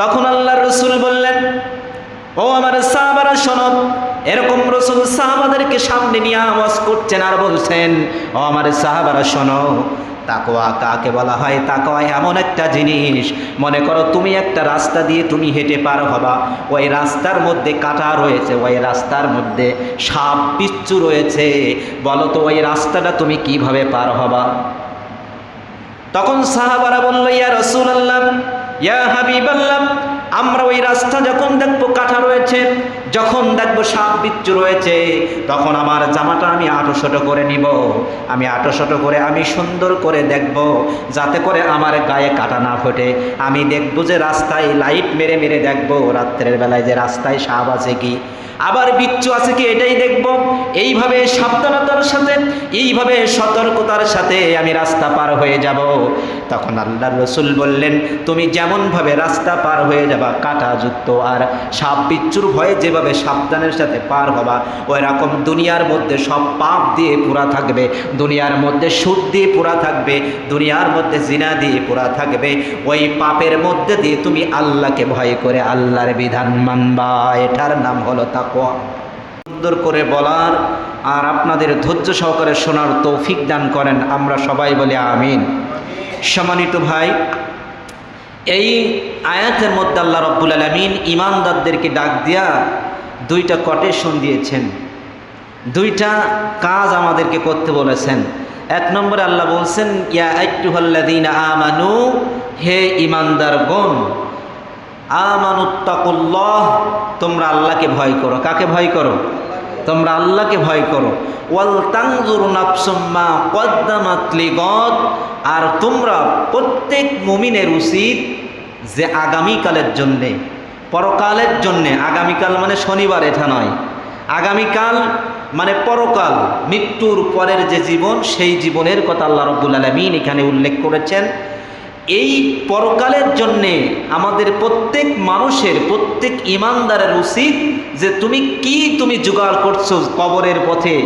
তখন আল্লাহ রসুল বললেন, ও আমার সাহাবারা, শোনো, এরকম রসুল সাহাবাদেরকে সামনে নিয়ে আওয়াজ করছেন আর বলছেন, ও আমার সাহাবারা, শোনো তাকোয়া কাকে বলা হয়? তাকোয়া এমন একটা জিনিস, মনে করো তুমি একটা রাস্তা দিয়ে তুমি হেঁটে পার হবা, ওই রাস্তার মধ্যে কাটা রয়েছে, ওই রাস্তার মধ্যে সাপ পিচ্ছু রয়েছে, বলো তো ওই রাস্তাটা তুমি কীভাবে পার হবা? তখন সাহাবারা বলল, ইয়া রসুল আল্লাহ ইয়া হাবিব আল্লাহ আমরা ওই রাস্তা যখন দেখব কাটা রয়েছে, যখন দেখব সাপ বিচ্ছু রয়েছে, তখন আমার জামাটা আমি আটোশটো করে নিব। আমি আটোশটো করে আমি সুন্দর করে দেখব, যাতে করে আমার গায়ে কাটা না ফোটে। আমি দেখব যে রাস্তায় লাইট মেরে মেরে দেখব, রাত্রের বেলায় যে রাস্তায় সাপ আছে কি। আবার বিচ্ছু আছে কি এটাই দেখব। এইভাবে সাবধানতার সাথে, এইভাবে সতর্কতার সাথে আমি রাস্তা পার হয়ে যাব। তখন আল্লাহ রসুল বললেন, তুমি যেমনভাবে রাস্তা পার হয়ে যাবা কাঁটাযুক্ত আর সাপ বিচ্ছুর ভয়ে যেভাবে সাবধানের সাথে পার হবা ওই রকম দুনিয়ার মধ্যে সব পাপ দিয়ে পুরা থাকবে। দুনিয়ার মধ্যে সুদ দিয়ে পুরা থাকবে, দুনিয়ার মধ্যে জিনা দিয়ে পুরা থাকবে। ওই পাপের মধ্যে দিয়ে তুমি আল্লাহকে ভয় করে আল্লাহর বিধান মানবা। এটার নাম হলো তাকওয়া। সুন্দর করে বলার আর আপনাদের ধৈর্য সহকারে শোনার তৌফিক দান করেন। আমরা সবাই বলি আমিন। সম্মানিত ভাই এই আয়াতের মধ্যে আল্লাহ রব্বুল আলমিন ইমানদারদেরকে ডাক দিয়া দুইটা কটেশন দিয়েছেন। দুইটা কাজ আমাদেরকে করতে বলেছেন। এক নম্বরে আল্লাহ বলছেন, ইয়া আইটুহাল্লাদিন আমানু, হে ইমানদার গণ আমানুত্তাকুল্লাহ, তোমরা আল্লাহকে ভয় করো। কাকে ভয় করো? তোমরা আল্লাহকে ভয় করো। ওয়াল তাংজুর নাফসুম্মা কদ্দামাত লিগদ। আর তোমরা প্রত্যেক মুমিনের উচিত যে আগামীকালের জন্যে, পরকালের জন্যে, আগামীকাল মানে শনিবার এটা নয়। আগামীকাল মানে পরকাল, মৃত্যুর পরের যে জীবন, সেই জীবনের কথা আল্লাহ রব্বুল আলমিন এখানে উল্লেখ করেছেন। এই পরকালের জন্যে আমাদের প্রত্যেক মানুষের, প্রত্যেক ইমানদারের উচিত যে তুমি কি তুমি জোগাড় করছ কবরের পথে,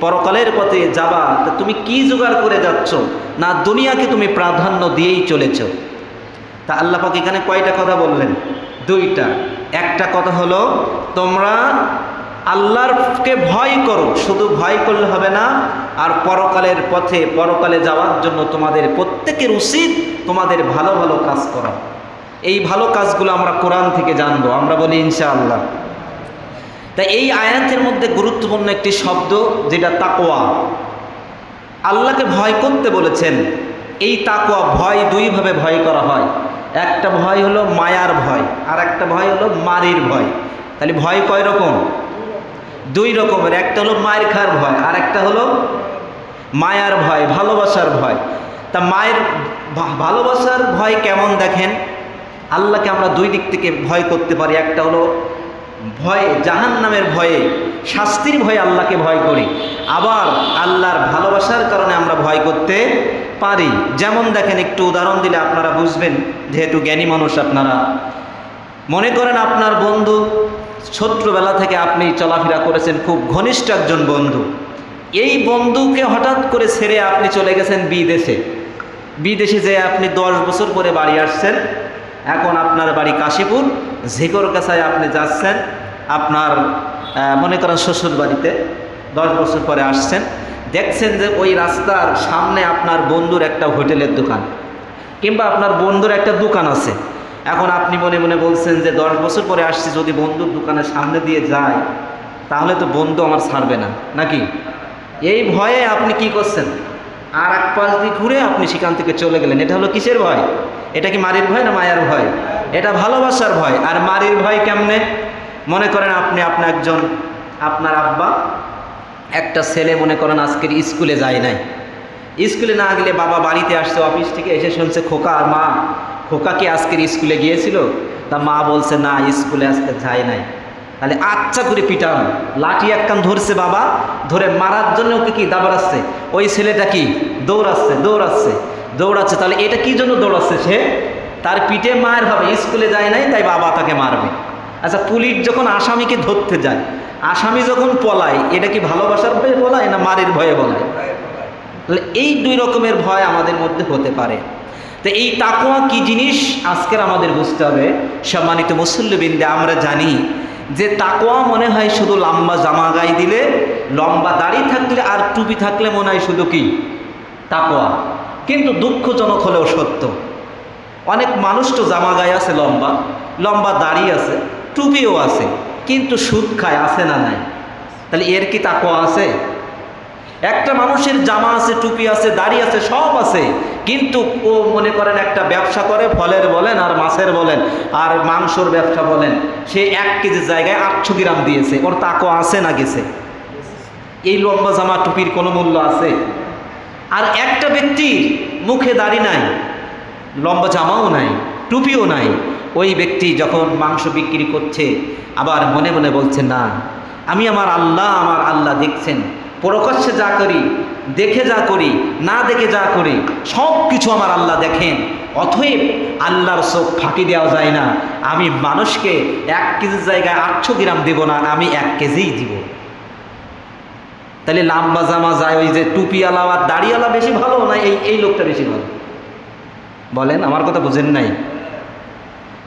পরকালের পথে যাবা, তা তুমি কি জোগাড় করে যাচ্ছ, না দুনিয়াকে তুমি প্রাধান্য দিয়েই চলেছ? তা আল্লাহ পাক এখানে কয়টা কথা বললেন? দুইটা। একটা কথা হলো, তোমরা আল্লাহরকে ভয় করো, শুধু ভয় করলে হবে না, আর পরকালের পথে, পরকালে যাওয়ার জন্য তোমাদের প্রত্যেকের উচিত তোমাদের ভালো ভালো কাজ করা। এই ভালো কাজগুলো আমরা কোরআন থেকে জানব, আমরা বলি ইনশাআল্লাহ। তাই এই আয়াতের মধ্যে গুরুত্বপূর্ণ একটি শব্দ, যেটা তাকোয়া আল্লাহকে ভয় করতে বলেছেন, এই তাকোয়া ভয় দুইভাবে ভয় করা হয়। একটা ভয় হলো মায়ার ভয় আর একটা ভয় হলো মারির ভয়। তাহলে ভয় কয় রকম? দুই রকমের, একটা হলো মায়ের খার ভয়, আর একটা হলো মায়ার ভয়, ভালোবাসার ভয়। তা মায়ের ভালোবাসার ভয় কেমন দেখেন? আল্লাহকে আমরা দুই দিক থেকে ভয় করতে পারি। একটা হলো ভয়ে জাহান নামের ভয়ে, শাস্তির ভয়ে আল্লাহকে ভয় করি। আবার আল্লাহর ভালোবাসার কারণে আমরা ভয় করতে পারি। যেমন দেখেন, একটু উদাহরণ দিলে আপনারা বুঝবেন, যেহেতু জ্ঞানী মানুষ আপনারা। মনে করেন আপনার বন্ধু ছোট্টবেলা থেকে আপনি চলাফেরা করেছেন খুব ঘনিষ্ঠ একজন বন্ধু। এই বন্ধুকে হঠাৎ করে ছেড়ে আপনি চলে গেছেন বিদেশে। বিদেশে যে আপনি দশ বছর পরে বাড়ি আসছেন। এখন আপনার বাড়ি কাশীপুর ঝিকর কাছায় আপনি যাচ্ছেন। আপনার মনে করেন শ্বশুর বাড়িতে দশ বছর পরে আসছেন। দেখছেন যে ওই রাস্তার সামনে আপনার বন্ধুর একটা হোটেলের দোকান কিংবা আপনার বন্ধুর একটা দোকান আছে। এখন আপনি মনে মনে বলছেন যে দশ বছর পরে আসছি, যদি বন্ধুর দোকানের সামনে দিয়ে যায় তাহলে তো বন্ধু আমার ছাড়বে না, নাকি? এই ভয়ে আপনি কি করছেন? আর এক পাশ দিয়ে ঘুরে আপনি সেখান থেকে চলে গেলেন, এটা হলো কিসের ভয়? এটা কি মারির ভয় না মায়ার ভয়? এটা ভালোবাসার ভয়, আর মারির ভয় কেমনে? মনে করেন আপনি আপনার একজন, আপনার আব্বা, একটা ছেলে মনে করেন আজকের স্কুলে যায় নাই। স্কুলে না গেলে বাবা বাড়িতে আসছে, অফিস থেকে এসে শুনছে খোকা আর মা খোকা কি আজকের স্কুলে গিয়েছিল? তা মা বলছে, না, স্কুলে আজকে যায় নাই। তাহলে আচ্ছা করে পিটান। লাঠি একখান ধরছে বাবা, ধরে মারার জন্য ওকে কি দাবাড়াচ্ছে? ওই ছেলেটা কি? দৌড়াচ্ছে দৌড়াচ্ছে দৌড়াচ্ছে। তাহলে এটা কি জন্য দৌড়াচ্ছে সে? তার পিঠে মায়ের হবে স্কুলে যায় নাই, তাই বাবা তাকে মারবে। আচ্ছা পুলিশ যখন আসামিকে ধরতে যায়, আসামি যখন পলায়, এটা কি ভালোবাসার ভয়ে পলায় না মারের ভয়ে বলায় তাহলে এই দুই রকমের ভয় আমাদের মধ্যে হতে পারে। তো এই তাকোয়া কি জিনিস? আজকের আমাদের বুঝতে হবে। সম্মানিত মুসল্লিবিন্দে, আমরা জানি যে তাকোয়া মনে হয় শুধু লম্বা জামা গায়ে দিলে, লম্বা দাড়ি থাকলে আর টুপি থাকলে মনে হয় শুধু কি? তাকোয়া কিন্তু দুঃখজনক হলেও সত্য, অনেক মানুষ তো জামা গায়ে আছে লম্বা লম্বা দাড়ি আছে, টুপিও আছে, কিন্তু সুদ খায়, আছে না নাই? তাহলে এর কি তাকোয়া আছে? একটা মানুষের জামা আছে, টুপি আছে, দাড়ি আছে, সব আছে। কিন্তু ও মনে করেন একটা ব্যবসা করে, ফলের বলেন আর মাছের বলেন আর মাংসর ব্যবসা বলেন, সে এক কেজি জায়গায় আটশো গ্রাম দিয়েছে। ওর তাকো আছে না গেছে। এই লম্বা জামা, টুপির কোনো মূল্য আছে? আর একটা ব্যক্তির মুখে দাড়ি নাই, লম্বা জামাও নাই, টুপিও নাই। ওই ব্যক্তি যখন মাংস বিক্রি করছে, আবার মনে মনে বলছে, না, আমি আমার আল্লাহ আমার আল্লাহ দেখছেন। প্রকাশ্যে যা করি, দেখে যা করি, না দেখে যা করি, সব কিছু আমার আল্লাহ দেখেন। অথব আল্লাহর চোখ ফাঁকি দেওয়া যায় না। আমি মানুষকে এক কেজির জায়গায় আটশো গ্রাম দেব না, আমি এক কেজিই দিব। তাহলে লাম্বা জামা যায়, ওই যে টুপিওয়ালা আর দাড়িওয়ালা বেশি ভালো না এই এই লোকটা বেশি ভালো? বলেন, আমার কথা বুঝেন নাই।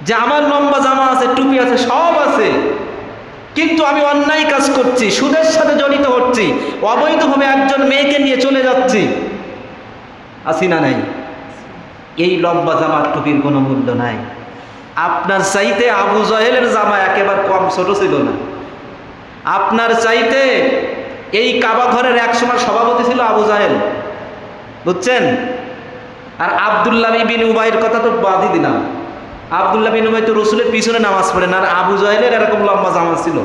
যে আমার লম্বা জামা আছে, টুপি আছে, সব আছে। কিন্তু আমি অন্যায় কাজ করছি, সুদের সাথে হচ্ছি অবৈধভাবে একজন মেয়েকে নিয়ে চলে যাচ্ছি। আসি না নাই। এই লম্বা জামার টুপির কোনো মূল্য নাই। আপনার চাইতে আবু জহেলের জামা একেবারে কম, ছোট ছিল না। আপনার চাইতে এই কাবা ঘরের একসময় সভাপতি ছিল আবু জাহেল। বুঝছেন? আর আবদুল্লাহ বিন উবাইয়ের কথা তো বাদই দিলাম। আবদুল্লাহ বিন উবাই তো রসুলের পিছনে নামাজ পড়েন, আর আবু জাহেলের এরকম লম্বা জামা ছিল।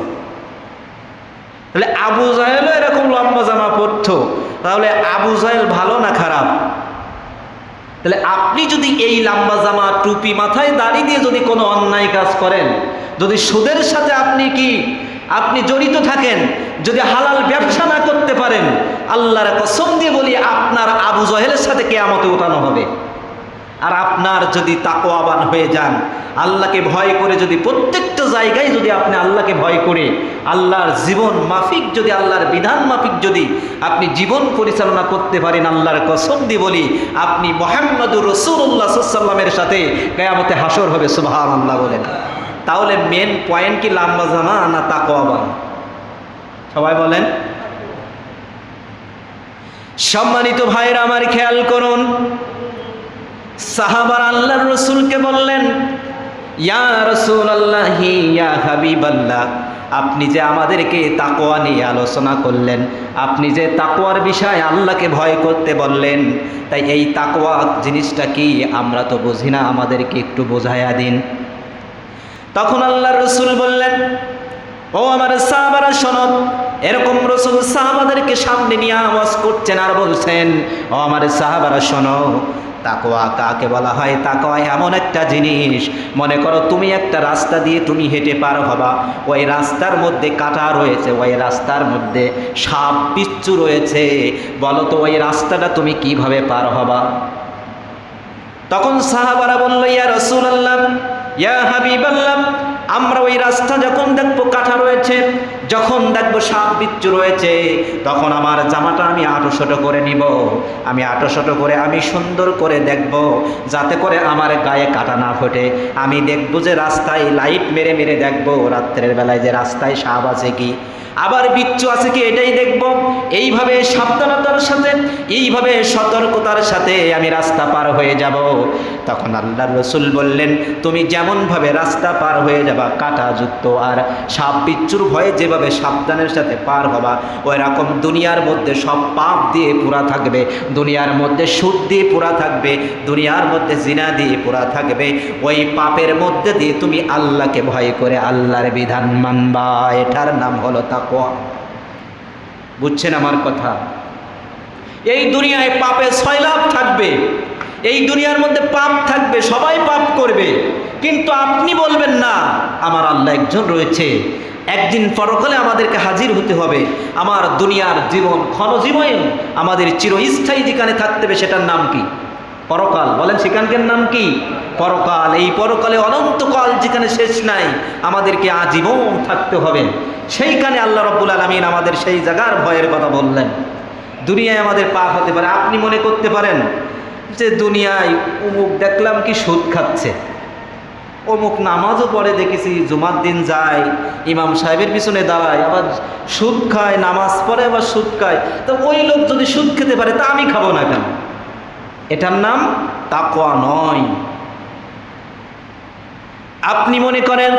তাহলে আবু জাহেলও এরকম লম্বা জামা পরতো। তাহলে আবু জাহেল ভালো না খারাপ? তাহলে আপনি যদি এই লম্বা জামা টুপি মাথায় দাড়ি দিয়ে যদি কোনো অন্যায় কাজ করেন, যদি সুদের সাথে আপনি কি, আপনি জড়িত থাকেন, যদি হালাল ব্যবসা না করতে পারেন, আল্লাহর কসম দিয়ে বলি আপনার আবু জহেলের সাথে কেয়ামতে ওঠানো হবে। আর আপনার যদি তাকোয়াবান হয়ে যান, আল্লাহকে ভয় করে যদি প্রত্যেকটা জায়গায় যদি আপনি আল্লাহকে ভয় করে, আল্লাহর জীবন মাফিক যদি, আল্লাহর বিধান মাফিক যদি আপনি জীবন পরিচালনা করতে পারেন, আল্লাহর কসম দিয়ে বলি, আপনি মোহাম্মদুর রসুল্লাহ সাল্লামের সাথে কেয়ামতে হাসর হবে সুবাহান আল্লাহ বলেন। তাহলে মেন পয়েন্ট কি, লাম্বা জামা না তাকোয়াবান সবাই বলেন। সম্মানিত ভাইরা, আমার খেয়াল করুন সাহাবার আল্লাহর রসুলকে বললেন, ইয়া রসুল আল্লাহি ইয়া হাবিব আল্লাহ আপনি যে আমাদেরকে তাকোয়া নিয়ে আলোচনা করলেন, আপনি যে তাকোয়ার বিষয়ে আল্লাহকে ভয় করতে বললেন, তাই এই তাকোয়া জিনিসটা কি? আমরা তো বুঝি না, আমাদেরকে একটু বোঝাইয়া দিন। তখন আল্লাহ রসুল বললেন ও আমার সাহাবারা শোনন এরকম রসুল সাহাবাদেরকে সামনে নিয়ে আওয়াজ করছেন আর বলছেন, ও আমার সাহাবারা শোনো তাকোয়া কাকে বলা হয়? তাকোয়া এমন একটা জিনিস, মনে করো তুমি একটা রাস্তা দিয়ে তুমি হেঁটে পার হবা, ওই রাস্তার মধ্যে কাটা রয়েছে, ওই রাস্তার মধ্যে সাপ পিচ্ছু রয়েছে, বলো তো ওই রাস্তাটা তুমি কীভাবে পার হবা? তখন সাহাবারা বলল, ইয়া রসুল আল্লাহ ইয়া হাবিব আল্লাহ আমরা ওই রাস্তা যখন দেখব কাঠা রয়েছে, যখন দেখব সাপ বিচ্ছু রয়েছে, তখন আমার জামাটা আমি আটোশটো করে নিব। আমি আটোশটো করে আমি সুন্দর করে দেখব, যাতে করে আমার গায়ে কাটা না ফোটে। আমি দেখব যে রাস্তায় লাইট মেরে মেরে দেখব, রাত্রের বেলায় যে রাস্তায় সাপ আছে কি। আবার বিচ্ছু আছে কি এটাই দেখব। এইভাবে সাবধানতার সাথে, এইভাবে সতর্কতার সাথে আমি রাস্তা পার হয়ে যাব। তখন আল্লাহ রসুল বললেন, তুমি যেমনভাবে রাস্তা পার হয়ে যাবা কাঁটাযুক্ত আর সাপ বিচ্ছুর ভয়ে যেভাবে সাবধানের সাথে পার হবা ওই রকম দুনিয়ার মধ্যে সব পাপ দিয়ে পুরা থাকবে। দুনিয়ার মধ্যে সুদ দিয়ে পুরা থাকবে, দুনিয়ার মধ্যে জিনা দিয়ে পুরা থাকবে। ওই পাপের মধ্যে দিয়ে তুমি আল্লাহকে ভয় করে আল্লাহর বিধান মানবা। এটার নাম হলো তাকওয়া। বুঝছেন আমার কথা? এই দুনিয়ায় পাপে ছয়লাভ থাকবে। এই দুনিয়ার মধ্যে পাপ থাকবে, সবাই পাপ করবে। কিন্তু আপনি বলবেন, না, আমার আল্লাহ একজন রয়েছে। একদিন পরকালে আমাদেরকে হাজির হতে হবে। আমার দুনিয়ার জীবন ক্ষণজীবন আমাদের চিরস্থায়ী যেখানে থাকতে হবে, সেটার নাম কি? পরকাল, বলেন সেখানকার নাম কি? পরকাল, এই পরকালে অনন্তকাল যেখানে শেষ নাই, আমাদেরকে আজীবন থাকতে হবে। সেইখানে আল্লাহ রব্বুল আলমিন আমাদের সেই জায়গার ভয়ের কথা বললেন। দুনিয়ায় আমাদের পাপ হতে পারে, আপনি মনে করতে পারেন যে দুনিয়ায় অমুক দেখলাম কি সুদ খাচ্ছে। অমুক নামাজও পড়ে দেখেছি, জুমার দিন যায়, ইমাম সাহেবের পিছনে দাঁড়ায়, আবার সুদ খায়, নামাজ পড়ে, আবার সুদ খায়। তো ওই লোক যদি সুদ খেতে পারে, তা আমি খাব না কেন? এটার নাম তাকোয়া নয়। আপনি মনে করেন,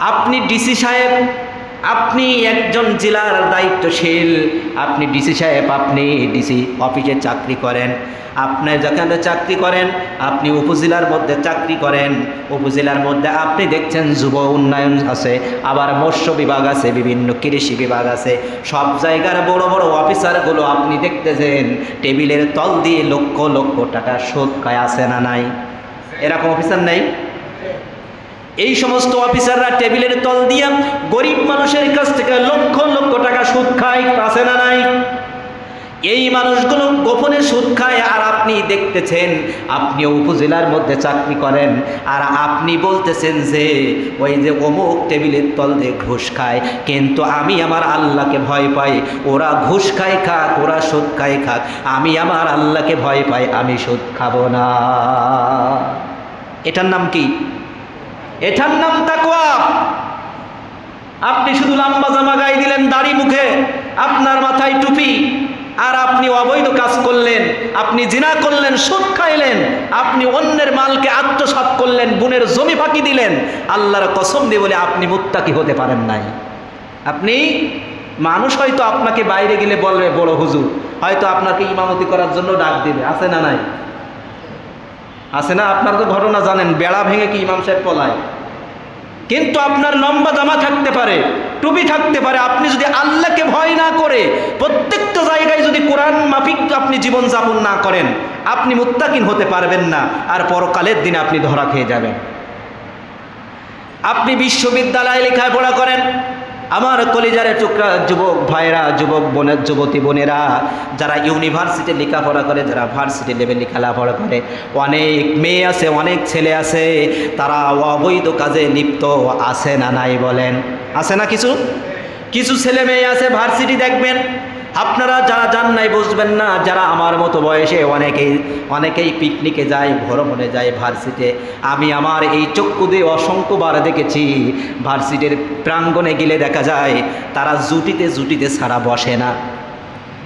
আপনি ডিসি সাহেব আপনি একজন জেলার দায়িত্বশীল। আপনি ডিসি সাহেব, আপনি ডিসি অফিসে চাকরি করেন। আপনি যেখানে চাকরি করেন, আপনি উপজেলার মধ্যে চাকরি করেন। উপজেলার মধ্যে আপনি দেখছেন যুব উন্নয়ন আছে, আবার মৎস্য বিভাগ আছে, বিভিন্ন কৃষি বিভাগ আছে। সব জায়গার বড় বড় অফিসারগুলো আপনি দেখতেছেন, টেবিলের তল দিয়ে লক্ষ লক্ষ টাকা সুদ খায় আছে না নাই? এরকম অফিসার নেই? এই সমস্ত অফিসাররা টেবিলের তল দিয়া গরিব মানুষের কাছ থেকে লক্ষ লক্ষ টাকা সুদ খায়, আছে না নাই? এই মানুষগুলো গোপনে সুদ খায়, আর আপনি দেখতেছেন, আপনি উপজেলার মধ্যে চাকরি করেন, আর আপনি বলতেছেন যে, ওই যে অমুক টেবিলের তল দিয়ে ঘুষ খায়, কিন্তু আমি আমার আল্লাহকে ভয় পাই, ওরা ঘুষ খায় খাক, ওরা সুদ খায় খাক, আমি আমার আল্লাহকে ভয় পাই, আমি সুদ খাব না। এটার নাম কি? এটার নাম তাকওয়া। আপনি শুধু লম্বা জামা গায়ে দিলেন দাড়ি মুখে, আপনার মাথায় টুপি, আর আপনি অবৈধ কাজ করলেন, আপনি জিনা করলেন, সুদ খাইলেন, আপনি অন্যের মালকে আত্মসাৎ করলেন বুনের জমি ফাঁকি দিলেন, আল্লাহর কসম দিয়ে বলে আপনি মুত্তাকি হতে পারেন নাই। আপনি মানুষ হয়তো আপনাকে বাইরে গেলে বলবে, বড় হুজুর, হয়তো আপনাকে ইমামতি করার জন্য ডাক দেবে। আছে না নাই? আছে না? আপনার তো ঘটনা জানেন, বেড়া ভেঙে কি ইমাম সাহেব পলায়? কিন্তু আপনার লম্বা জামা থাকতে পারে, টুপি থাকতে পারে। আপনি যদি আল্লাহকে ভয় না করে প্রত্যেকটা জায়গায় যদি কোরআন মাফিক আপনি জীবন যাপন না করেন, আপনি মুত্তাকিন হতে পারবেন না, আর পরকালের দিনে আপনি ধরা খেয়ে যাবেন। আপনি বিশ্ববিদ্যালয়ে লেখাপড়া করেন আমার কলিজারে টুকরা যুবক ভাইরা, যুবক বোনের, যুবতী বোনেরা, যারা ইউনিভার্সিটি লেখাপড়া করে, যারা ভার্সিটি লেভেলে খেলাপড়া করে, অনেক মেয়ে আছে, অনেক ছেলে আছে, তারা অবৈধ কাজে লিপ্ত আছে না নাই বলেন? আছে না কিছু? কিছু ছেলে মেয়ে আছে ভার্সিটি দেখবেন আপনারা যারা যান নাই বুঝবেন না, যারা আমার মতো বয়সে অনেকেই অনেকেই পিকনিকে যায়, ভ্রমণে যায় ভার্সিটে। আমি আমার এই চক্ষু দিয়ে অসংখ্যবার দেখেছি, ভার্সিটির প্রাঙ্গণে গেলে দেখা যায়, তারা জুটিতে জুটিতে ছাড়া বসে না।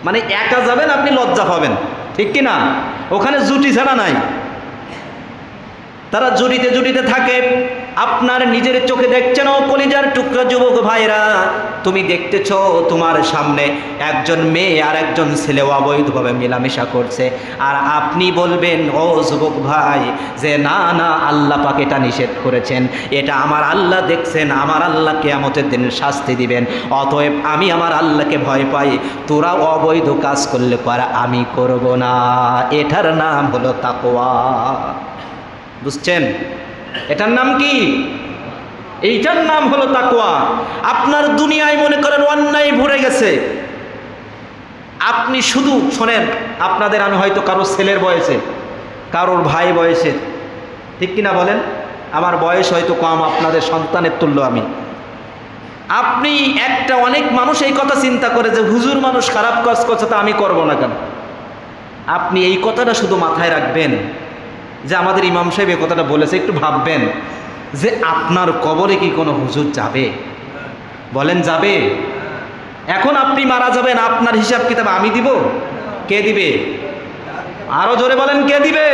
মানে একা যাবেন, আপনি লজ্জা পাবেন। ঠিক কি না? ওখানে জুটি ছাড়া নাই। তারা জুটিতে জুটিতে থাকে আপনার নিজের চোখে দেখছেন ও কলিজার টুকরা যুবক ভাইরা তুমি দেখতেছ, তোমার সামনে একজন মেয়ে আর একজন ছেলে অবৈধভাবে মেলামেশা করছে। আর আপনি বলবেন, ও যুবক ভাই, যে না না, আল্লাহ পাক এটা নিষেধ করেছেন। এটা আমার আল্লাহ দেখছেন, আমার আল্লাহ কেয়ামতের দিন শাস্তি দিবেন। অতএব আমি আমার আল্লাহকে ভয় পাই। তোরা অবৈধ কাজ করলে পর আমি করব না। এটার নাম হলো তাকওয়া। বুঝছেন? এটার নাম কি? এইটার নাম হলো তাকুয়া আপনার দুনিয়ায় মনে করেন অন্যায় ভরে গেছে। আপনি শুধু শোনেন, আপনাদের আমি হয়তো কারোর ছেলের বয়সে, কারোর ভাই বয়সে। ঠিক কিনা বলেন? আমার বয়স হয়তো কম, আপনাদের সন্তানের তুল্য আমি। আপনি একটা অনেক মানুষ এই কথা চিন্তা করে যে, হুজুর মানুষ খারাপ কাজ করছে, তা আমি করব না কেন? আপনি এই কথাটা শুধু মাথায় রাখবেন। যে আমাদের ইমাম সাহেব এ কথাটা বলেছে, একটু ভাববেন যে আপনার কবরে কি কোনো হুজুর যাবে? বলেন, যাবে। এখন আপনি মারা যাবেন, আপনার হিসাব কিতাব আমি দিব? কে দিবে? আরও জোরে বলেন, কে দিবে?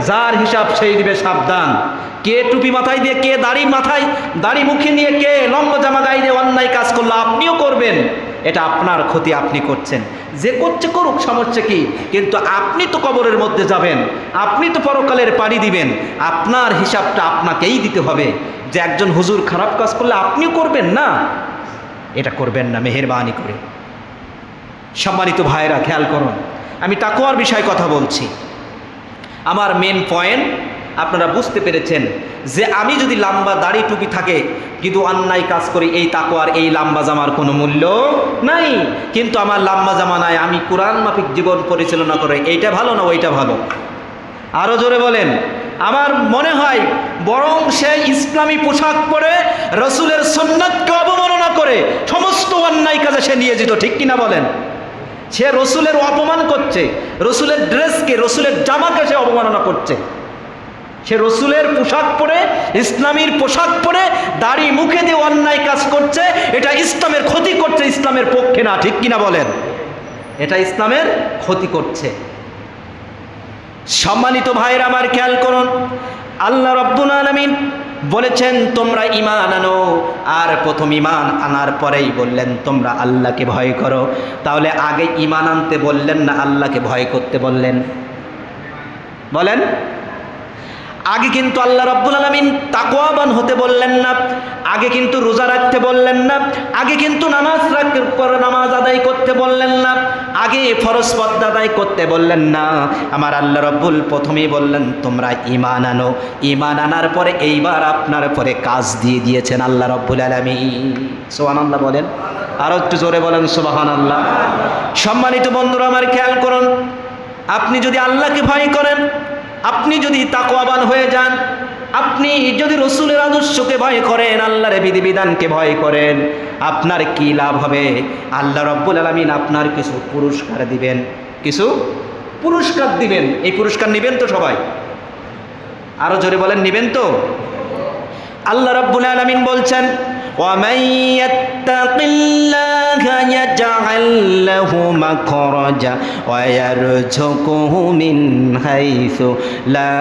যার হিসাব সেই দিবে সাবধান। কে টুপি মাথায় দিয়ে, কে দাড়ি মাথায়, দাড়ি মুখে নিয়ে কে লম্বা জামা গায়ে দিয়ে অন্যায় কাজ করল, আপনিও করবেন। এটা আপনার ক্ষতি, আপনি করছেন। যে করছে করুক সমস্যা কি? কিন্তু আপনি তো কবরের মধ্যে যাবেন, আপনি তো পরকালের পাড়ি দিবেন, আপনার হিসাবটা আপনাকেই দিতে হবে। যে একজন হুজুর খারাপ কাজ করলে আপনিও করবেন না? এটা করবেন না, মেহরবানি করে। সম্মানিত ভাইরা খেয়াল করুন। আমি তাকোয়ার বিষয়ে কথা বলছি। আমার মেন পয়েন্ট আপনারা বুঝতে পেরেছেন যে আমি যদি লম্বা দাড়ি টুপি থাকে, কিন্তু অন্যায় কাজ করি, এই তাকোয়ার এই লম্বা জামার কোনো মূল্য নাই। কিন্তু আমার লম্বা জামা নাই আমি কোরআন মাফিক জীবন পরিচালনা করে, এইটা ভালো না ওইটা ভালো? আরও জোরে বলেন। আমার মনে হয় বরং সে ইসলামী পোশাক পরে রসুলের সন্ন্যাতকে অবমাননা করে, সমস্ত অন্যায় কাজে সে নিয়ে যেত ঠিক কিনা বলেন? সে রসুলের অপমান করছে, রসুলের ড্রেসকে, রসুলের জামাকে সে অবমাননা করছে। সে রসুলের পোশাক পরে, ইসলামীর পোশাক পরে দাড়ি মুখে দিয়ে অন্যায় কাজ করছে, এটা ইসলামের ক্ষতি করছে, ইসলামের পক্ষে না, ঠিক কিনা বলেন? এটা ইসলামের ক্ষতি করছে। সম্মানিত ভাইয়ের, আমার খেয়াল করুন, আল্লাহ রব্বুল আলমিন বলেছেন, তোমরা ইমান আনো। আর প্রথম ইমান আনার পরেই বললেন, তোমরা আল্লাহকে ভয় করো। তাহলে আগে ইমান আনতে বললেন না আল্লাহকে ভয় করতে বললেন? বলেন। আগে কিন্তু আল্লাহ রব্বুল আলমিন তাকোয়াবান হতে বললেন না, আগে কিন্তু রোজা রাখতে বললেন না, আগে কিন্তু নামাজ করে নামাজ আদায় করতে বললেন না, আগে ফরজ পদ্মা আদায় করতে বললেন না। আমার আল্লাহ রব্বুল প্রথমেই বললেন, তোমরা ইমান আনো। ইমান আনার পরে এইবার আপনার পরে কাজ দিয়ে দিয়েছেন আল্লাহ রব্বুল আলমী সোহান আল্লাহ বলেন। আরও একটু জোরে বলেন সোবাহান আল্লাহ সম্মানিত বন্ধুরা, আমার খেয়াল করুন, আপনি যদি আল্লাহকে ভয় করেন আপনি যদি তাকোয়াবান হয়ে যান, আপনি যদি রসুলের আদর্শকে ভয় করেন, আল্লাহরে বিধিবিধানকে ভয় করেন, আপনার কি লাভ হবে? আল্লাহ রব্বুল আলমিন আপনার কিছু পুরস্কার দিবেন। কিছু পুরস্কার দিবেন। এই পুরস্কার নেবেন তো সবাই? আরও জোরে বলেন, নেবেন তো? আল্লাহ রব্বুল আলমিন বলছেন ওয়ামাইয়াত্তাকিল্লাহ يجعل له مخرجا ويرزقه من حيث لا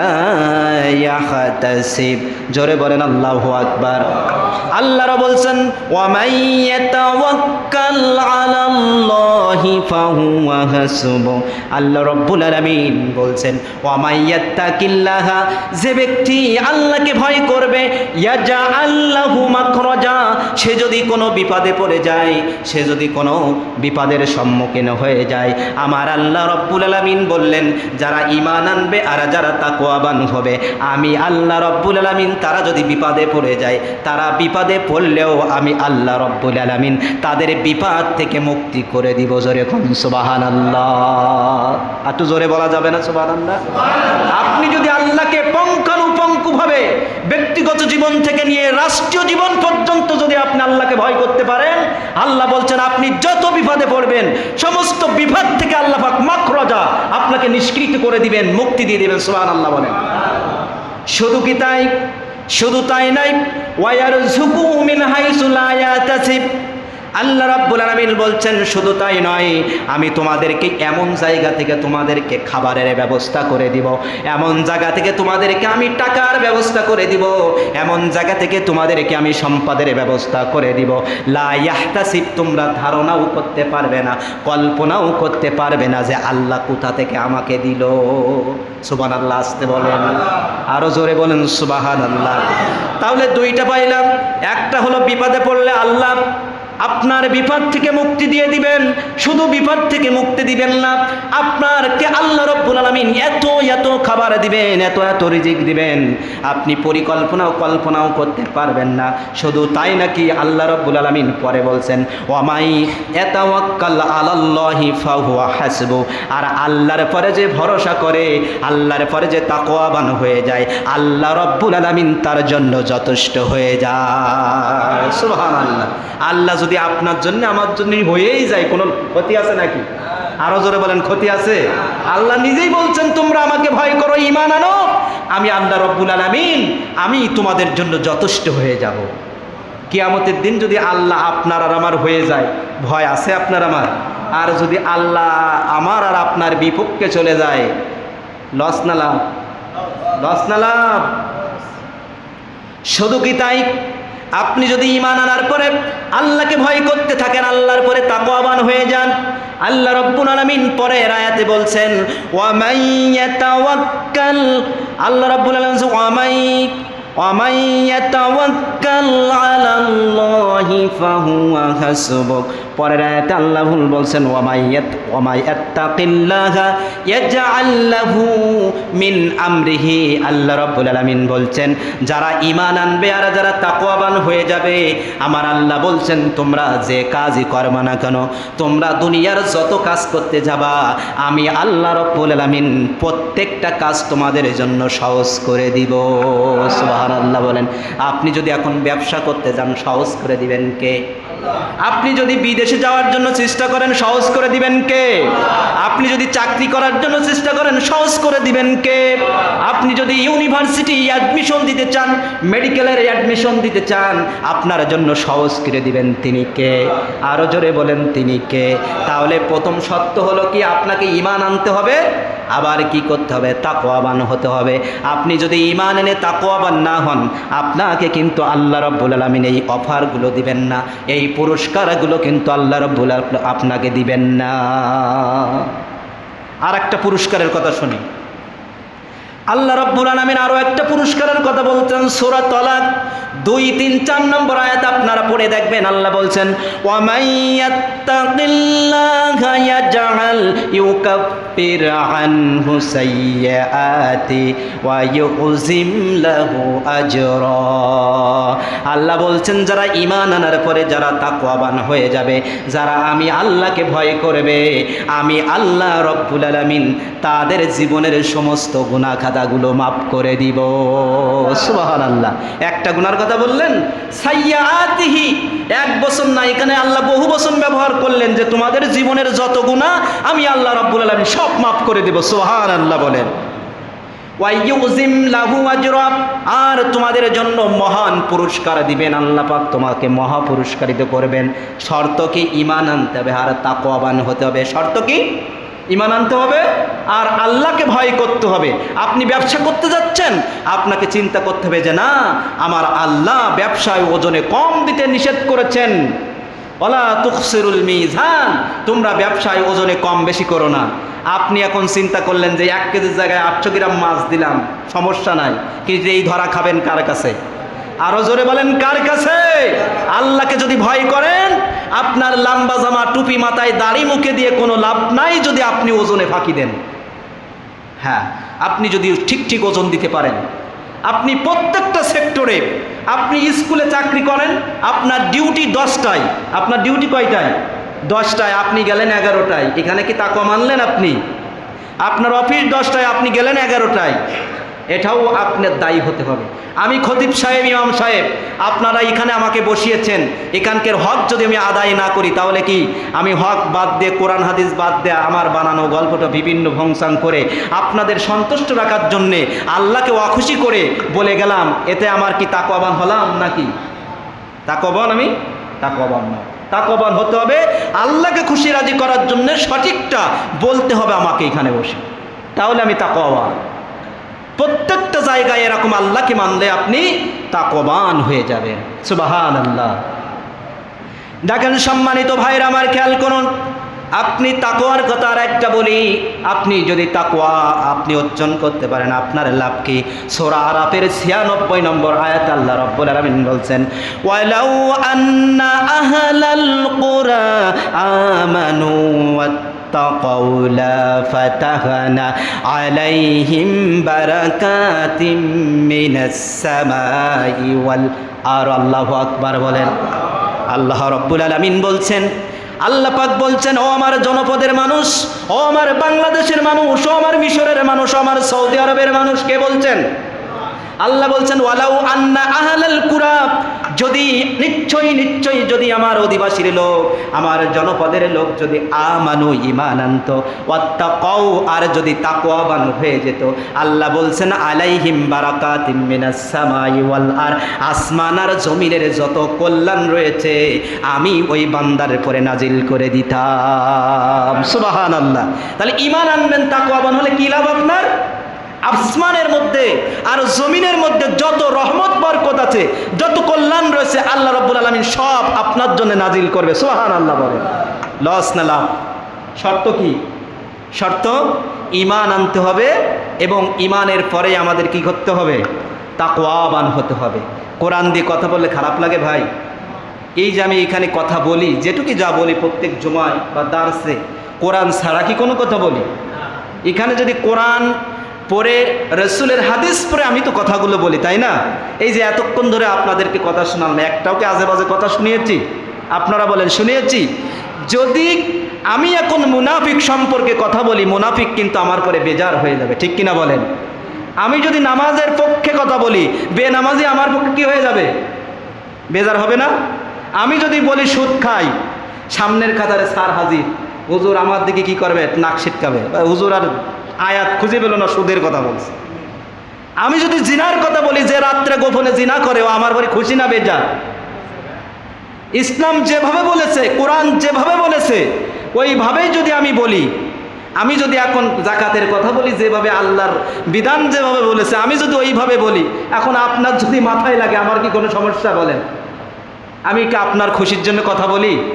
يحتسب জোরে বলেন আল্লাহু আকবার আল্লাহরা বলছেন ومن يتوكل على الله فهو حسبه আল্লাহ রব্বুল আলামিন বলছেন ومن يتق الله যে ব্যক্তি আল্লাহকে ভয় করবে ইয়াজআল লাহু মাখরাজা সে যদি কোনো বিপদে পড়ে যায় সে যদি কোনো বিপদের সম্মুখীন হয়ে যায়। আমার আল্লাহ রব্বুল আলমিন বললেন যারা ইমান আনবে আর যারা তাকোয়াবান হবে আমি আল্লাহ রব্বুল আলমিন তারা যদি বিপদে পড়ে যায় তারা বিপদে পড়লেও আমি আল্লাহ রব্বুল আলমিন তাদের বিপদ থেকে মুক্তি করে দিব। জোরে কোন সুবাহান আল্লাহ একটু জোরে বলা যাবে না সুবাহান আল্লাহ আপনি যদি আল্লাহকে পঙ্কানুপঙ্কুভাবে ব্যক্তিগত জীবন থেকে নিয়ে রাষ্ট্রীয় জীবন পর্যন্ত যদি আপনি আল্লাহকে ভয় করতে পারেন আল্লাহ বলছেন, আপনি যত বিপদে পড়বেন, সমস্ত বিপদ থেকে আল্লাহ পাক মাখরজা আপনাকে নিষ্কৃত করে দিবেন, মুক্তি দিয়ে দিবেন। সুবহান আল্লাহ বলেন। শুধু কি তাই? শুধু তাই নাই ওয়ার ঝুকু মিন হাইসুল ইয়াতাসিব। আল্লাহ রাব্বুল আলামিন বলছেন, শুধু তাই নয়, আমি তোমাদেরকে এমন জায়গা থেকে তোমাদেরকে খাবারের ব্যবস্থা করে দিব। এমন জায়গা থেকে তোমাদেরকে আমি টাকার ব্যবস্থা করে দিব। এমন জায়গা থেকে তোমাদেরকে আমি সম্পদের ব্যবস্থা করে দিব। লা ইয়াহতাসিব, তোমরা ধারণাও করতে পারবে না, কল্পনাও করতে পারবে না যে আল্লাহ কোথা থেকে আমাকে দিল। সুবান আল্লাহ আসতে বলেন। আরও জোরে বলেন সুবাহান আল্লাহ তাহলে দুইটা পাইলাম। একটা হলো বিপদে পড়লে আল্লাহ আপনার বিপদ থেকে মুক্তি দিয়ে দিবেন। শুধু বিপদ থেকে মুক্তি দিবেন না, আপনারকে আল্লাহ রব্বুল আলমিন এত এত খাবার দিবেন, এত এত রিজিক দিবেন। আপনি পরিকল্পনাও কল্পনাও করতে পারবেন না। শুধু তাই নাকি আল্লাহ রব্বুল আলমিন পরে বলছেন, ওয়ামাই এতাওয়াক্কাল আলাল্লাহি ফাহুয়া হাসবু। আর আল্লাহর পরে যে ভরসা করে, আল্লাহর পরে যে তাকওয়াবান হয়ে যায়, আল্লাহ রব্বুল আলমিন তার জন্য যথেষ্ট হয়ে যায়। আল্লাহ আপনার জন্য আমার জন্য হয়েই যায়, কোনো ক্ষতি আছে নাকি? আরও জোরে বলেন, ক্ষতি আছে? আল্লাহ নিজেই বলছেন, তোমরা আমাকে ভয় করো ইমান আনো। আমি আল্লাহ রব্বুল আলমিন, আমি তোমাদের জন্য যথেষ্ট হয়ে যাব। কিয়ামতের দিন যদি আল্লাহ আপনার আর আমার হয়ে যায়, ভয় আছে আপনার আমার? আর যদি আল্লাহ আমার আর আপনার বিপক্ষে চলে যায়, লস না লাভ? লস না লাভ? শুধু কি তাই? আপনি যদি ইমান আনার পরে আল্লাহকে ভয় করতে থাকেন, আল্লাহর পরে তাকওয়াবান হয়ে যান। আল্লাহ রব্বুল আলামিন পরে রায়াতে বলছেন ওয়া মাই ইয়াতাওয়াক্কাল আল্লাহ রব্বুল আলামিন ওয়া মাই ওয়া মাই ইয়াতাওয়াক্কাল আলাল্লাহি ফাহুয়া হাসবুক পরের আয়াতে আল্লাহ বলছেন ওয়ামাইয়াত ওয়ামাইয়াত্তাকিল্লাহা ইয়াজআল লাহু মিন আমরিহি। আল্লাহ রাব্বুল আলামিন বলছেন, যারা ঈমান আনবে আর যারা তাকওয়াবান হয়ে যাবে, আমার আল্লাহ বলছেন, তোমরা যে কাজই করবে না কেন, তোমরা দুনিয়ার যত কাজ করতে যাবা, আমি আল্লাহ রাব্বুল আলামিন প্রত্যেকটা কাজ তোমাদের জন্য সহজ করে দিব। সুবহানাল্লাহ বলেন। আপনি যদি এখন ব্যবসা করতে যান, সহজ করে দিবেন কে? আপনি যদি বিদেশে যাওয়ার জন্য চেষ্টা করেন, সহজ করে দিবেন কে? আপনি যদি চাকরি করার জন্য চেষ্টা করেন, সহজ করে দিবেন কে? আপনি যদি ইউনিভার্সিটি অ্যাডমিশন দিতে চান, মেডিকেলের অ্যাডমিশন দিতে চান, আপনার জন্য সহজ করে দিবেন তিনি কে? আরও জোরে বলেন তিনি কে? তাহলে প্রথম সত্য হলো কি, আপনাকে ইমান আনতে হবে আবার কি করতে হবে? তাকোয়াবান হতে হবে। আপনি যদি ইমান এনে তাকোয়াবান না হন, আপনাকে কিন্তু আল্লাহ রব্বুল আলমিন এই অফারগুলো দিবেন না। এই পুরস্কারগুলো কিন্তু আল্লাহ রব্বুল আপনাকে দিবেন না। আর একটা পুরস্কারের কথা শুনি। আল্লাহ রব্বুল আলমিন আরও একটা পুরস্কারের কথা বলছেন, সোরা তলাক। দুই, তিন, চার নম্বর আয়াত আপনারা পড়ে দেখবেন। আল্লাহ বলছেন আল্লাহ বলছেন, যারা ঈমান আনার পরে যারা তাকওয়াবান হয়ে যাবে, যারা আমি আল্লাহকে ভয় করবে, আমি আল্লাহ রব্বুল আলামিন তাদের জীবনের সমস্ত গুনাহ খাতাগুলো মাফ করে দিব। সুবাহান আল্লাহ একটা গুনার কথা বললেন সাইয়াতিহি এক বছর না, এখানে আল্লাহ বহু বছর ব্যবহার করলেন যে তোমাদের জীবনের যত গুণা আমি আল্লাহ রব্বুল আলমী সব মাফ করে দিব সুহান আল্লাহ বলেন আর তোমাদের জন্য মহান পুরস্কার দিবেন, আল্লাহ পাক তোমাকে মহা পুরস্কারিত করবেন। শর্ত কি? ইমান আনতে হবে, আর তাকওয়াবান হতে হবে। শর্ত কি? ইমান আনতে হবে আর আল্লাহকে ভয় করতে হবে। আপনি ব্যবসা করতে যাচ্ছেন, আপনাকে চিন্তা করতে হবে যে না, আমার আল্লাহ ব্যবসায় ওজনে কম দিতে নিষেধ করেছেন। ওলা তুকসিরুল মিজান, তোমরা ব্যবসায় ওজনে কম বেশি করো না। আপনি এখন চিন্তা করলেন যে এক কেজির জায়গায় আটশো গ্রাম মাছ দিলাম, সমস্যা নাই। কিন্তু এই ধরা খাবেন কার কাছে? আরও জোরে বলেন, কার কাছে? আল্লাহকে যদি ভয় করেন আপনার লাম্বা জামা টুপি মাথায় দাড়ি মুখে দিয়ে কোনো লাভ নাই যদি আপনি ওজনে ফাঁকি দেন। হ্যাঁ আপনি যদি ঠিক ঠিক ওজন দিতে পারেন। আপনি প্রত্যেকটা সেক্টরে আপনি স্কুলে চাকরি করেন, আপনার ডিউটি দশটায়। আপনার ডিউটি কয়টায়? দশটায়, আপনি গেলেন এগারোটায়। এখানে কি তাকওয়া মানলেন আপনি? আপনার অফিস দশটায়, আপনি গেলেন এগারোটায়। এটাও আপনার দায়ী হতে হবে। আমি খতিব সাহেব, ইমাম সাহেব, আপনারা এখানে আমাকে বসিয়েছেন। এখানকার হক যদি আমি আদায় না করি, তাহলে কি? আমি হক বাদ দিয়ে, কোরআন, হাদিস বাদ দিয়ে, আমার বানানো গল্পটা বিভিন্ন ভংসাং করে আপনাদের সন্তুষ্ট রাখার জন্যে আল্লাহকে অখুশি করে বলে গেলাম। এতে আমার কি তাকওয়াবান হলাম নাকি? তাকওয়াবান আমি? তাকওয়াবান না তাকওয়াবান হতে হবে, আল্লাহকে খুশি রাজি করার জন্য সঠিকটা বলতে হবে আমাকে এখানে বসে। তাহলে আমি তাকওয়াবান। প্রত্যেকটা জায়গায় এরকম আল্লাহকে মানলে আপনি তাকবান হয়ে যাবেন। সুবাহান আল্লাহ দেখেন সম্মানিত ভাইরা আমার খেয়াল করুন, আপনি তাকোয়ার কথা আর একটা বলি, আপনি যদি তাকোয়া আপনি অর্জন করতে পারেন, আপনার লাভ কি? সোরা আরাফের ছিয়ানব্বই নম্বর আয়াত আল্লাহ রব্বুল আলামিন বলছেন, ওয়ালাউ আন্না আহলাল কুরা আমানু واتقوا لفتحنا عليهم بركات من السماء والأرض الله أكبر বলেন আল্লাহ রব্বুল আলামিন বলছেন আল্লাহ পাক বলছেন ও আমার জনপদের মানুষ ও আমার বাংলাদেশের মানুষ ও আমার মিশরের মানুষ ও আমার সৌদি আরবের মানুষ কে বলছেন আল্লাহ বলছেন, ওয়ালাউ আন্না আহলাল কুরা যদি নিশ্চয়ই নিশ্চয়ই যদি আমার অধিবাসীর লোক, আমার জনপদের লোক যদি আমানু ইমান আনত, ওয়াত্তাকাউ, আর যদি তাকওয়াবান হয়ে যেত, আল্লাহ বলছেন, আলাইহিম বারাকাতিম মিনাস সামাই ওয়াল আর আসমান আর জমিনের যত কল্যাণ রয়েছে, আমি ওই বান্দার পরে নাজিল করে দিতাম। সুবহানাল্লাহ। তাহলে ইমান আনবেন, তাকওয়াবান হলে কি লাভ আপনার? আসমানের মধ্যে আর জমিনের মধ্যে যত রহমত, বরকত আছে, যত কল্যাণ রয়েছে, আল্লাহ রব্বুল আলমিন সব আপনার জন্য নাজিল করবে। সোহান আল্লাহ বলে। লস না লাভ। শর্ত কি? শর্ত ইমান আনতে হবে এবং ইমানের পরে আমাদের কি করতে হবে? তাকওয়াবান হতে হবে। কোরআন দিয়ে কথা বললে খারাপ লাগে ভাই। এই যে আমি এখানে কথা বলি, যেটুকু যা বলি প্রত্যেক জমায় বা দার্সে, কোরআন ছাড়া কি কোনো কথা বলি? এখানে যদি কোরআন পরে রসুলের হাদিস পরে আমি তো কথাগুলো বলি, তাই না? এই যে এতক্ষণ ধরে আপনাদেরকে কথা শোনালাম, একটাও কি আজে বাজে কথা শুনিয়েছি? আপনারা বলেন, শুনিয়েছি। যদি আমি এখন মুনাফিক সম্পর্কে কথা বলি, মুনাফিক কিন্তু আমার পরে বেজার হয়ে যাবে, ঠিক কিনা বলেন? আমি যদি নামাজের পক্ষে কথা বলি, বেনামাজি আমার পক্ষে কি হয়ে যাবে? বেজার হবে না? আমি যদি বলি, সুদ খাই, সামনের খাতারে সার হাজির, হুজুর আমার দিকে কি করবে? নাক ছিটকাবে। হুজুর আর আয়াত খুঁজে পেল না, সুদের কথা বলছে। আমি যদি জিনার কথা বলি, যে রাত্রে গোপনে জিনা করে, ও আমার বাড়ি খুশি না, বেজা। ইসলাম যেভাবে বলেছে, কোরআন যেভাবে বলেছে, ওইভাবেই যদি আমি বলি, আমি যদি এখন জাকাতের কথা বলি, যেভাবে আল্লাহর বিধান যেভাবে বলেছে, আমি যদি ওইভাবে বলি, এখন আপনার যদি মাথায় লাগে, আমার কি কোনো সমস্যা বলেন? আমি কি আপনার খুশির জন্য কথা বলি?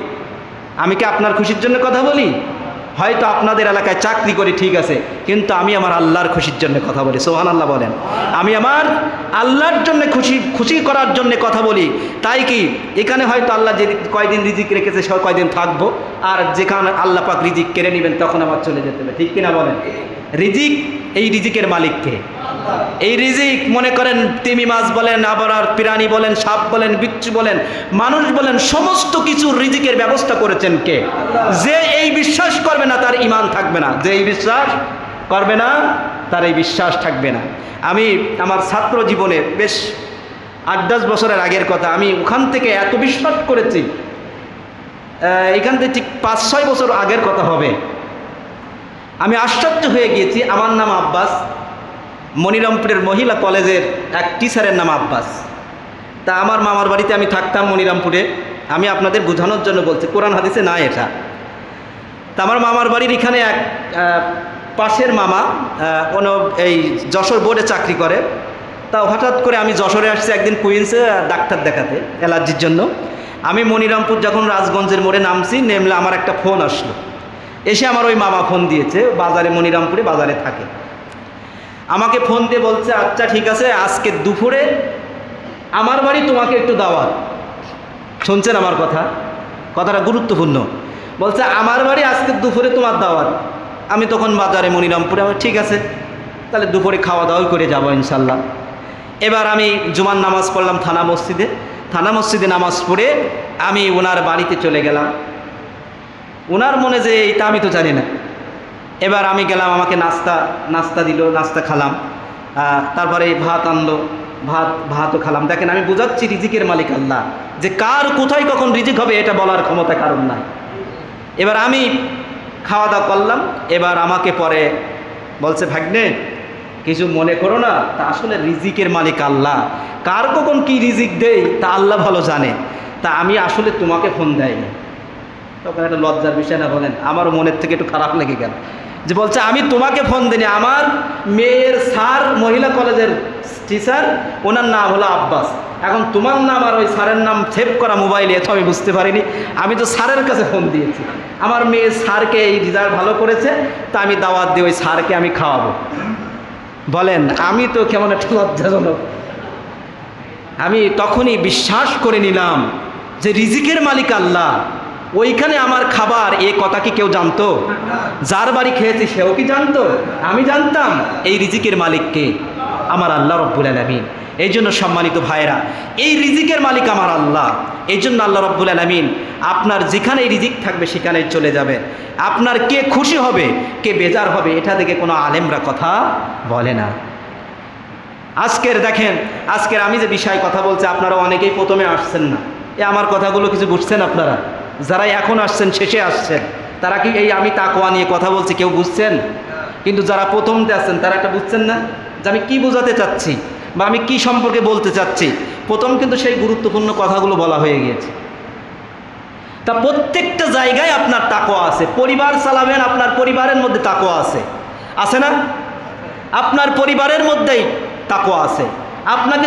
আমি কি আপনার খুশির জন্য কথা বলি? হয়তো আপনাদের এলাকায় চাকরি করি ঠিক আছে, কিন্তু আমি আমার আল্লাহর খুশির জন্য কথা বলি সোহান আল্লাহ বলেন। আমি আমার আল্লাহর জন্য খুশি খুশি করার জন্য কথা বলি। তাই কি? এখানে হয়তো আল্লাহ যে কয়দিন রিজিক রেখেছে, সে কয়দিন থাকব। আর যেখানে আল্লাহ পাক রিজিক কেড়ে নেবেন, তখন আমার চলে যেতে হবে, ঠিক কিনা বলেন? রিজিক এই রিজিকের মালিককে। এই রিজিক মনে করেন তিমি মাছ বলেন আবার আর প্রাণী বলেন, সাপ বলেন, বিচ্ছু বলেন, মানুষ বলেন, সমস্ত কিছু রিজিকের ব্যবস্থা করেছেন কে? যে এই বিশ্বাস করবে না, তার ইমান থাকবে না। যে এই বিশ্বাস করবে না, তার এই বিশ্বাস থাকবে না। আমি আমার ছাত্র জীবনে বেশ আট দশ বছরের আগের কথা, আমি ওখান থেকে এত বিশ্বাস করেছি। এখান থেকে ঠিক পাঁচ ছয় বছর আগের কথা হবে। আমি আশ্চর্য হয়ে গিয়েছি, আমার নাম আব্বাস। মনিরামপুরের মহিলা কলেজের এক টিচারের নাম আব্বাস। তা আমার মামার বাড়িতে আমি থাকতাম মনিরামপুরে আমি আপনাদের বোঝানোর জন্য বলছি, কোরআন হাদিসে না এটা। তা আমার মামার বাড়ির এখানে এক পাশের মামা কোনো এই যশোর বোর্ডে চাকরি করে। তা হঠাৎ করে আমি যশোরে আসছি একদিন কুইন্সে ডাক্তার দেখাতে, অ্যালার্জির জন্য। আমি মনিরামপুর যখন রাজগঞ্জের মোড়ে নামছি, নেমলে আমার একটা ফোন আসলো। এসে আমার ওই মামা ফোন দিয়েছে, বাজারে মনিরামপুরে বাজারে থাকে। আমাকে ফোন দিয়ে বলছে আচ্ছা ঠিক আছে, আজকে দুপুরে আমার বাড়ি তোমাকে একটু দাওয়াত। শুনছেন আমার কথা? কথাটা গুরুত্বপূর্ণ। বলছে, আমার বাড়ি আজকে দুপুরে তোমার দাওয়াত। আমি তখন বাজারে মনিরামপুরে, আমার ঠিক আছে, তাহলে দুপুরে খাওয়া দাওয়া করে যাব ইনশাল্লাহ। এবার আমি জুমার নামাজ পড়লাম থানা মসজিদে। থানা মসজিদে নামাজ পড়ে আমি ওনার বাড়িতে চলে গেলাম। ওনার মনে যে এইটা আমি তো জানি না। এবার আমি গেলাম, আমাকে নাস্তা নাস্তা দিল, নাস্তা খালাম। তারপরে ভাত আনলো, ভাত, ভাতও খালাম। দেখেন, আমি বোঝাচ্ছি রিজিকের মালিক আল্লাহ। যে কার কোথায় কখন রিজিক হবে, এটা বলার ক্ষমতা কারণ নাই। এবার আমি খাওয়া দাওয়া করলাম, এবার আমাকে পরে বলছে, ভাগ্নে, কিছু মনে করো না, তা আসলে রিজিকের মালিক আল্লাহ। কার কখন কি রিজিক দেই, তা আল্লাহ ভালো জানে। তা আমি আসলে তোমাকে ফোন দেয়নি। তখন একটা লজ্জার বিষয় না বলেন, আমারও মনের থেকে একটু খারাপ লেগে গেল। যে বলছে, আমি তোমাকে ফোন দিনি আমার মেয়ের স্যার মহিলা কলেজের টিচার ওনার নাম হলো আব্বাস। এখন তোমার নাম আর ওই স্যারের নাম সেভ করা মোবাইলে তো আমি বুঝতে পারিনি। আমি তো স্যারের কাছে ফোন দিয়েছি। আমার মেয়ে স্যারকে এই রেজাল্ট ভালো করেছে, তা আমি দাওয়াত দিয়ে ওই স্যারকে আমি খাওয়াবো। বলেন, আমি তো কেমন একটা লজ্জাজনক। আমি তখনই বিশ্বাস করে নিলাম যে রিজিকের মালিক আল্লাহ। ওইখানে আমার খাবার, এ কথা কি কেউ জানতো? যার বাড়ি খেয়েছি সেও কি জানতো? আমি জানতাম, এই রিজিকের মালিককে আমার আল্লাহ রব্বুল আলমিন। এই জন্য সম্মানিত ভাইরা এই রিজিকের মালিক আমার আল্লাহ। এই জন্য আল্লাহ রব্বুল আলমিন আপনার যেখানে রিজিক থাকবে সেখানেই চলে যাবে। আপনার কে খুশি হবে, কে বেজার হবে, এটা থেকে কোনো আলেমরা কথা বলে না। আজকের দেখেন, আজকের আমি যে বিষয়ে কথা বলছি, আপনারা অনেকেই প্রথমে আসছেন না। এ আমার কথাগুলো কিছু বুঝছেন আপনারা? যারা এখন আসছেন, শেষে আসছেন, তারা কি এই আমি তাকোয়া নিয়ে কথা বলছি, কেউ বুঝছেন? কিন্তু যারা প্রথমতে আসছেন তারা একটা বুঝছেন না যে আমি কি বোঝাতে চাচ্ছি বা আমি কি সম্পর্কে বলতে চাচ্ছি। প্রথম কিন্তু সেই গুরুত্বপূর্ণ কথাগুলো বলা হয়ে গিয়েছে। তা প্রত্যেকটা জায়গায় আপনার তাকোয়া আছে। পরিবার চালাবেন, আপনার পরিবারের মধ্যে তাকোয়া আছে। আছে না? আপনার পরিবারের মধ্যেই তাকোয়া আছে। আপনাকে